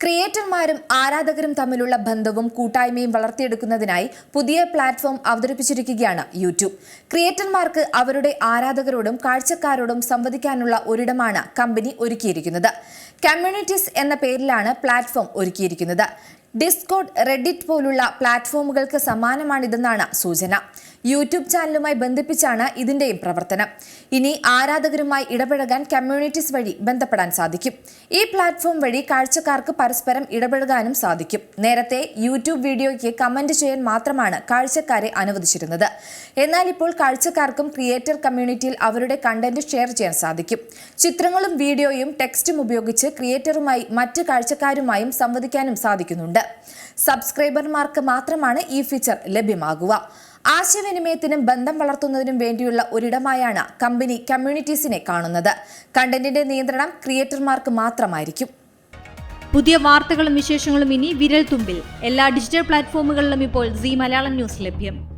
ക്രിയേറ്റർമാരും ആരാധകരും തമ്മിലുള്ള ബന്ധവും കൂട്ടായ്മയും വളർത്തിയെടുക്കുന്നതിനായി പുതിയ പ്ലാറ്റ്ഫോം അവതരിപ്പിച്ചിരിക്കുകയാണ് യൂട്യൂബ്. ക്രിയേറ്റർമാർക്ക് അവരുടെ ആരാധകരോടും കാഴ്ചക്കാരോടും സംവദിക്കാനുള്ള ഒരിടമാണ് കമ്പനി ഒരുക്കിയിരിക്കുന്നത്. കമ്മ്യൂണിറ്റീസ് എന്ന പേരിലാണ് പ്ലാറ്റ്ഫോം ഒരുക്കിയിരിക്കുന്നത്. ഡിസ്കോഡ് റെഡിറ്റ് പോലുള്ള പ്ലാറ്റ്ഫോമുകൾക്ക് സമാനമാണിതെന്നാണ് സൂചന. യൂട്യൂബ് ചാനലുമായി ബന്ധിപ്പിച്ചാണ് ഇതിന്റെയും പ്രവർത്തനം. ഇനി ആരാധകരുമായി ഇടപഴകാൻ കമ്മ്യൂണിറ്റീസ് വഴി ബന്ധപ്പെടാൻ സാധിക്കും. ഈ പ്ലാറ്റ്ഫോം വഴി കാഴ്ചക്കാർക്ക് പരസ്പരം ഇടപഴകാനും സാധിക്കും. നേരത്തെ യൂട്യൂബ് വീഡിയോയ്ക്ക് കമന്റ് ചെയ്യാൻ മാത്രമാണ് കാഴ്ചക്കാരെ അനുവദിച്ചിരുന്നത്. എന്നാൽ ഇപ്പോൾ കാഴ്ചക്കാർക്കും ക്രിയേറ്റർ കമ്മ്യൂണിറ്റിയിൽ അവരുടെ കണ്ടന്റ് ഷെയർ ചെയ്യാൻ സാധിക്കും. ചിത്രങ്ങളും വീഡിയോയും ടെക്സ്റ്റും ഉപയോഗിച്ച് ക്രിയേറ്ററുമായി മറ്റ് കാഴ്ചക്കാരുമായും സംവദിക്കാനും സാധിക്കുന്നുണ്ട്. സബ്സ്ക്രൈബർമാർക്ക് മാത്രമാണ് ഈ ഫീച്ചർ ലഭ്യമാകുക. ആശയവിനിമയത്തിനും ബന്ധം വളർത്തുന്നതിനും വേണ്ടിയുള്ള ഒരിടമായാണ് കമ്പനി കമ്മ്യൂണിറ്റീസിനെ കാണുന്നത്. കണ്ടന്റിന്റെ നിയന്ത്രണം ക്രിയേറ്റർമാർക്ക് മാത്രമായിരിക്കും. പുതിയ വാർത്തകളും വിശേഷങ്ങളും ഇനി വിരൽ തുമ്പിൽ എല്ലാ ഡിജിറ്റൽ പ്ലാറ്റ്ഫോമുകളിലും ഇപ്പോൾ സി മലയാളം ന്യൂസ് ലഭ്യം.